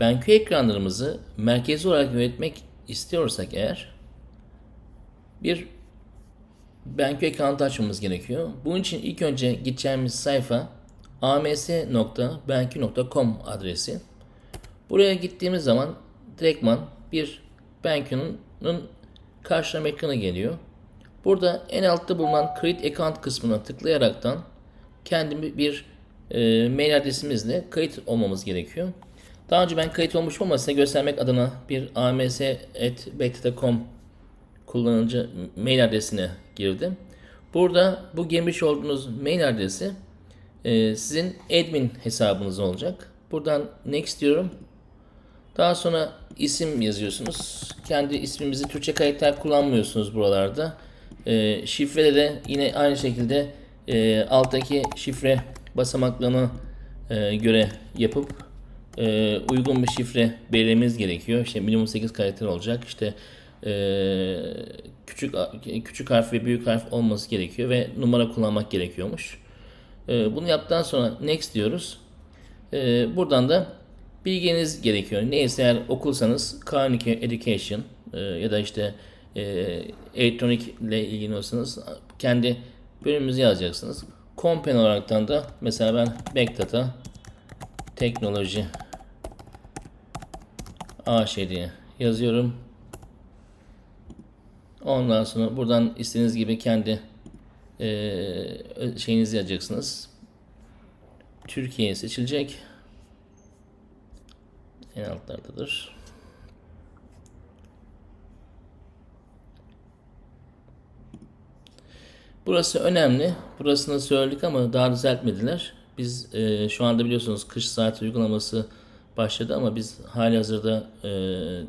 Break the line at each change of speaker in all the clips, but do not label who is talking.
BenQ ekranlarımızı merkezi olarak yönetmek istiyorsak eğer bir BenQ ekranı açmamız gerekiyor. Bunun için ilk önce gideceğimiz sayfa ams.benq.com adresi. Buraya gittiğimiz zaman direktman bir BenQ'nun karşılama ekranı geliyor. Burada en altta bulunan Create Account kısmına tıklayaraktan kendi bir e, mail adresimizle kayıt olmamız gerekiyor. Daha önce ben kayıt olmuşum ama size göstermek adına bir ams.bekta.com kullanıcı mail adresine girdim. Burada bu girmiş olduğunuz mail adresi e, sizin admin hesabınız olacak. Buradan next diyorum. Daha sonra isim yazıyorsunuz. Kendi ismimizi Türkçe kayıtlar kullanmıyorsunuz buralarda. E, şifre de yine aynı şekilde e, alttaki şifre basamaklarına e, göre yapıp e, uygun bir şifre belirlememiz gerekiyor. İşte minimum 8 karakter olacak. İşte e, küçük küçük harf ve büyük harf olması gerekiyor ve numara kullanmak gerekiyormuş. E, bunu yaptıktan sonra next diyoruz. E, buradan da bilginiz gerekiyor. Neyse eğer okulsanız Carnegie Education e, ya da işte e, elektronik ile ilgileniyorsanız kendi bölümümüzü yazacaksınız. Kompen olaraktan da mesela ben Backdata Teknoloji AŞ diye yazıyorum. Ondan sonra buradan istediğiniz gibi kendi e, şeyinizi yazacaksınız. Türkiye seçilecek. En altlardadır. Burası önemli. Burasını söyledik ama daha düzeltmediler. Biz e, şu anda biliyorsunuz kış saati uygulaması başladı ama biz hali hazırda e,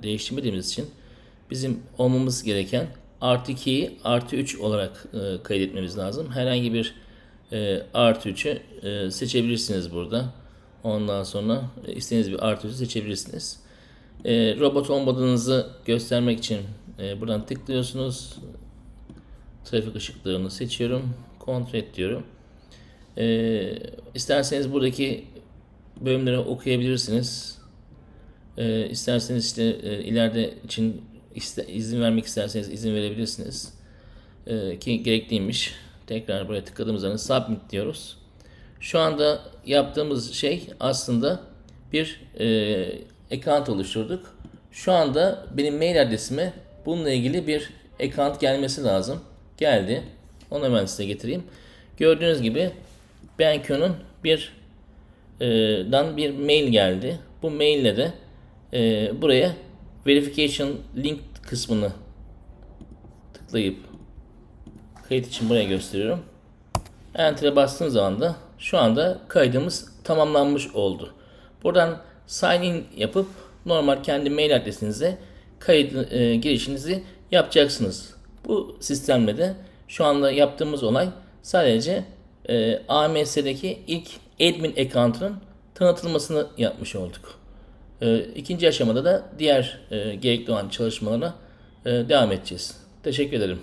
değiştirmediğimiz için bizim olmamız gereken artı 2'yi artı 3 olarak e, kaydetmemiz lazım. Herhangi bir e, artı 3'ü e, seçebilirsiniz burada. Ondan sonra e, istediğiniz bir artı 3'ü seçebilirsiniz. E, robot olmadığınızı göstermek için e, buradan tıklıyorsunuz. Trafik ışıklarını seçiyorum. Kontrol et diyorum. E, isterseniz buradaki bölümleri okuyabilirsiniz. E, isterseniz işte e, ileride için iste, izin vermek isterseniz izin verebilirsiniz. E, ki gerekliymiş. Tekrar buraya tıkladığımız zaman submit diyoruz. Şu anda yaptığımız şey aslında bir e, account oluşturduk. Şu anda benim mail adresime bununla ilgili bir account gelmesi lazım. Geldi. Onu hemen size getireyim. Gördüğünüz gibi BenQ'nun bir dan bir mail geldi. Bu maille de e, buraya verification link kısmını tıklayıp kayıt için buraya gösteriyorum. Enter'e bastığım zaman da şu anda kaydımız tamamlanmış oldu. Buradan sign in yapıp normal kendi mail adresinize kayıt e, girişinizi yapacaksınız. Bu sistemle de şu anda yaptığımız olay sadece e, AMS'deki ilk admin account'ının tanıtılmasını yapmış olduk. E, ikinci aşamada da diğer e, gerekli olan çalışmalara e, devam edeceğiz. Teşekkür ederim.